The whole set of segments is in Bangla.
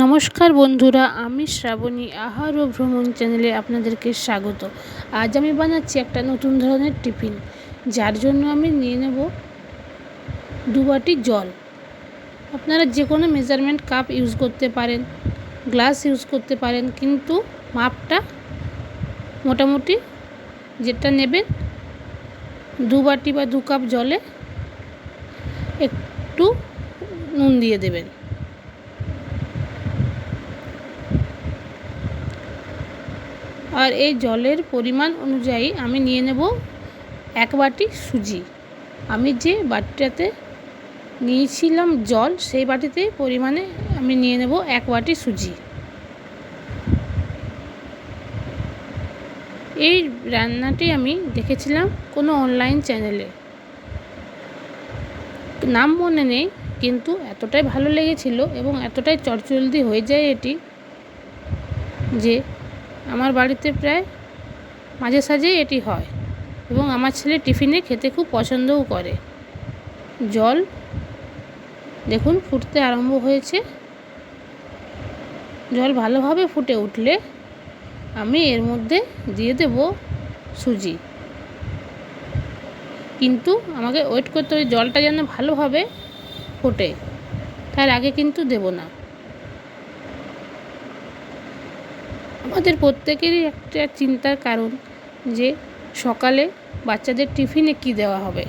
নমস্কার বন্ধুরা, আমি শ্রাবণী আহার ও ভ্রমণ চ্যানেলে আপনাদেরকে স্বাগত। আজ আমি বানাচ্ছি একটা নতুন ধরনের টিফিন, যার জন্য আমি নিয়ে নেব দু বাটি জল। আপনারা যে কোনো মেজারমেন্ট কাপ ইউজ করতে পারেন গ্লাস ইউজ করতে পারেন, কিন্তু মাপটা মোটামুটি যেটা নেবেন দু বাটি বা দু কাপ জলে একটু নুন দিয়ে দেবেন। আর এই জলের পরিমাণ অনুযায়ী আমি নিয়ে নেব এক বাটি সুজি। আমি যে বাটিটাতে নিয়েছিলাম জল, সেই বাটিতে পরিমাণে আমি নিয়ে নেব এক বাটি সুজি। এই রান্নাটি আমি দেখেছিলাম কোনো অনলাইন চ্যানেলে। নাম মনে নেই, কিন্তু এতটাই ভালো লেগেছিল এবং এতটাই চটচলদি হয়ে যায় এটি যে আমার বাড়িতে প্রায় মাঝে সাঝেই এটি হয় এবং আমার ছেলে টিফিনে খেতে খুব পছন্দও করে। জল, দেখুন, ফুটতে আরম্ভ হয়েছে। জল ভালোভাবে ফুটে উঠলে আমি এর মধ্যে দিয়ে দেব সুজি। কিন্তু আমাকে ওয়েট করতে হবে, জলটা যেন ভালোভাবে ফোটে। তার আগে কিন্তু দেব না। আমাদের প্রত্যেকেরই একটা চিন্তার কারণ যে সকালে বাচ্চাদের টিফিনে কি দেওয়া হবে।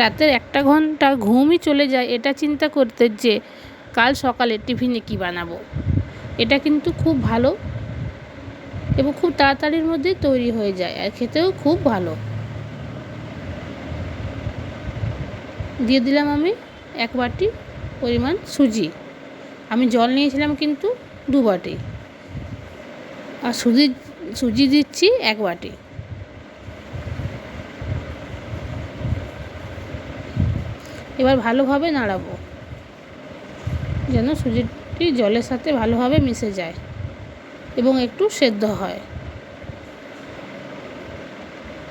রাতের একটা ঘণ্টা ঘুমই চলে যায় এটা চিন্তা করতে যে কাল সকালে টিফিনে কি বানাবো। এটা কিন্তু খুব ভালো এবং খুব তাড়াতাড়ির মধ্যেই তৈরি হয়ে যায় আর খেতেও খুব ভালো। দিয়ে দিলাম আমি এক বাটি পরিমাণ সুজি। আমি জল নিয়েছিলাম কিন্তু দু বাটি। আর সুজি সুজি দিচ্ছি এক বাটি। এবার ভালোভাবে নাড়াবো। যেন সুজিটি জলের সাথে ভালোভাবে মিশে যায় এবং একটু সেদ্ধ হয়।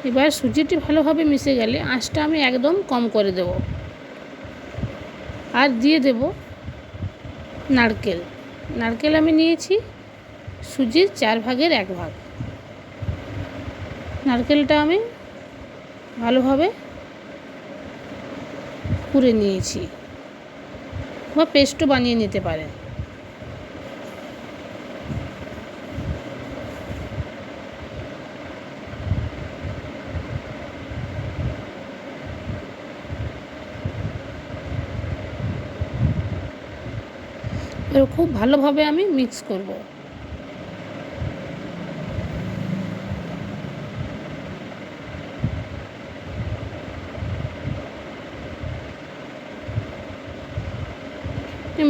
এবার সুজিটি ভালোভাবে মিশে গেলে আঁচটা আমি একদম কম করে দেব। আর দিয়ে দেব নারকেল। নারকেল আমি নিয়েছি, সুজির চার ভাগের এক ভাগ। নারকেলটা আমি ভালোভাবে কুড়ে নিয়েছি। বা পেস্টও বানিয়ে নিতে পারেন। খুব ভালোভাবে আমি মিক্স করব।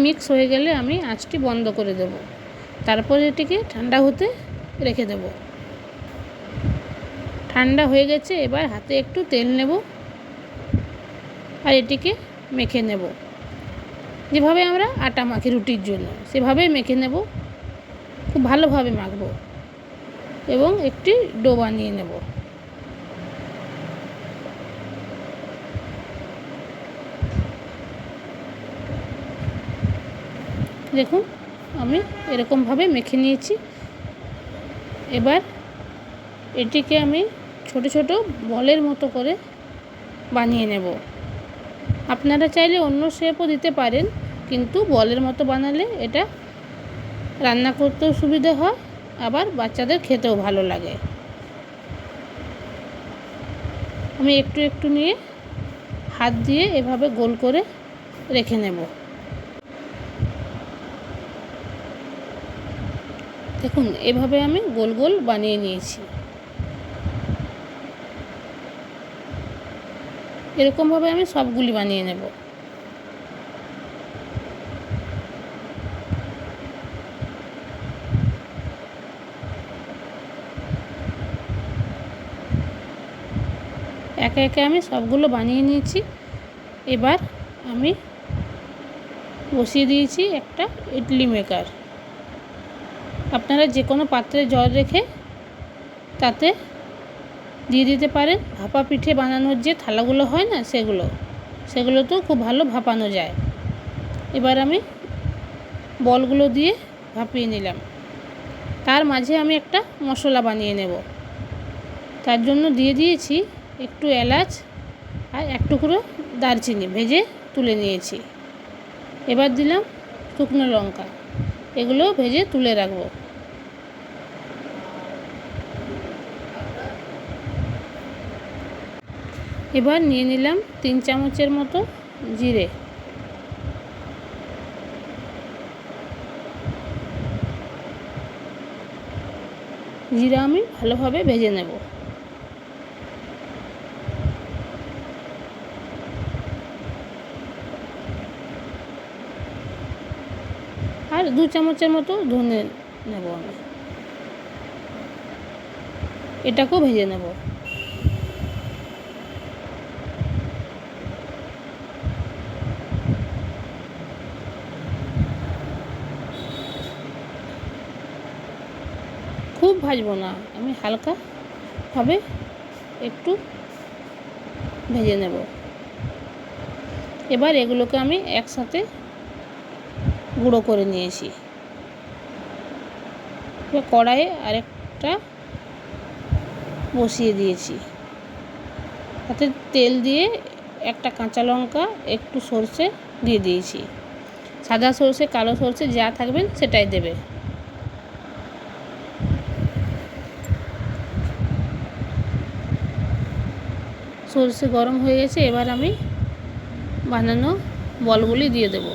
মিক্স হয়ে গেলে আমি আঁচটি বন্ধ করে দেব। তারপর এটিকে ঠান্ডা হতে রেখে দেব। ঠান্ডা হয়ে গেছে, এবার হাতে একটু তেল নেব আর এটিকে মেখে নেব। যেভাবে আমরা আটা মাখি রুটির জন্য, সেভাবেই মেখে নেব। খুব ভালোভাবে মাখবো এবং একটি ডো বানিয়ে নেব। দেখুন, আমি এরকমভাবে মেখে নিয়েছি। এবার এটিকে আমি ছোট ছোট বলের মতো করে বানিয়ে নেব। আপনারা চাইলে অন্য শেপও দিতে পারেন, কিন্তু বলের মতো বানালে এটা রান্না করতেও সুবিধা হয়, আবার বাচ্চাদের খেতেও ভালো লাগে। আমি একটু একটু নিয়ে হাত দিয়ে এভাবে গোল করে রেখে নেব। দেখুন, এভাবে আমি গোল গোল বানিয়ে নিয়েছি। এরকমভাবে আমি সবগুলি বানিয়ে নেব। একে একে আমি সবগুলো বানিয়ে নিয়েছি। এবার আমি বসিয়ে দিয়েছি একটা ইডলি মেকার। আপনারা যে কোনো পাত্রে জল রেখে তাতে দিয়ে দিতে পারেন। ভাপা পিঠে বানানোর যে থালাগুলো হয় না, সেগুলো। সেগুলোতেও খুব ভালো ভাপানো যায়। এবার আমি বলগুলো দিয়ে ভাপিয়ে নিলাম। তার মাঝে আমি একটা মশলা বানিয়ে নেব। তার জন্য দিয়ে দিয়েছি একটু এলাচ আর এক টুকরো দারচিনি ভেজে তুলে নিয়েছি। এবার দিলাম শুকনো লঙ্কা। এগুলো ভেজে তুলে রাখব। এবার নিয়ে নিলাম তিন চামচের মতো জিরে। জিরা আমি ভালোভাবে ভেজে নেব। আর দু চামচের মতো ধনে নেব আমি। এটাকেও ভেজে নেব খুব ভাজবো না। আমি হালকা ভাবে একটু ভেজে নেব। এবার এগুলোকে আমি একসাথে গুঁড়ো করে নিয়েছি। এবার কড়াইয়ে আরেকটা বসিয়ে দিয়েছি। তাতে তেল দিয়ে একটা কাঁচা লঙ্কা, একটু সর্ষে দিয়ে দিয়েছি। সাদা সর্ষে, কালো সর্ষে যা থাকবেন সেটাই দেবে। সর্ষে গরম হয়ে গেছে, এবার আমি বানানো বলগুলি দিয়ে দেব।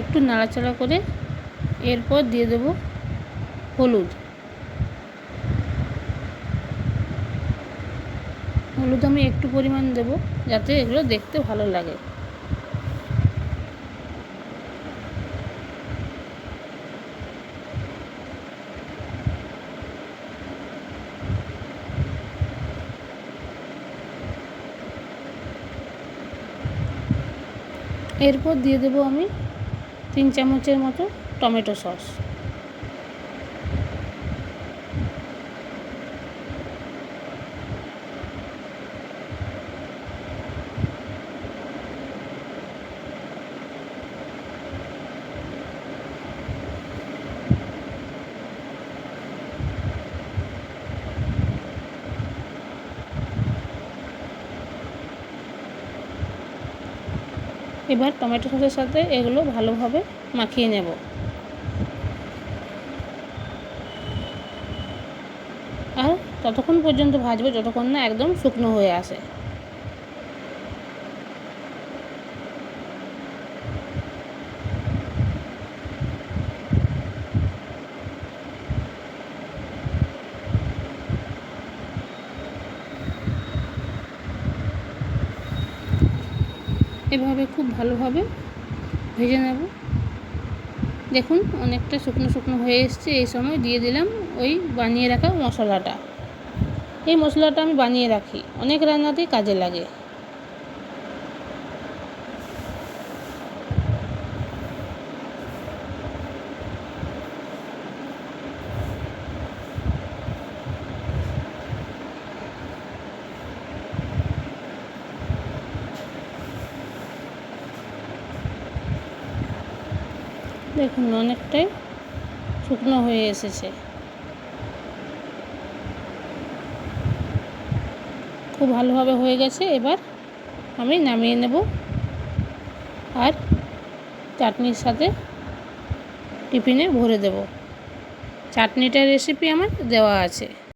একটু নাড়াচাড়া করে এরপর দিয়ে দেব হলুদ। হলুদ আমি একটু পরিমাণ দেব, যাতে এগুলো দেখতে ভালো লাগে। এরপর দিয়ে দেবো আমি তিন চামচের মতো টমেটো সস। এবার টমেটো সসের সাথে এগুলো ভালোভাবে মাখিয়ে নেব। আর ততক্ষণ পর্যন্ত ভাজবো যতক্ষণ না একদম শুকনো হয়ে আসে। এভাবে খুব ভালোভাবে ভেজে নেব। দেখুন, অনেকটা শুকনো শুকনো হয়ে এসছে। এই সময় দিয়ে দিলাম ওই বানিয়ে রাখা মশলাটা। এই মশলাটা আমি বানিয়ে রাখি। অনেক রান্নাতেই কাজে লাগে। দেখুন, অনেকটাই শুকনো হয়ে এসেছে। খুব ভালোভাবে হয়ে গেছে। এবার আমি নামিয়ে নেব আর চাটনির সাথে টিফিনে ভরে দেব। চাটনিটার রেসিপি আমার দেওয়া আছে।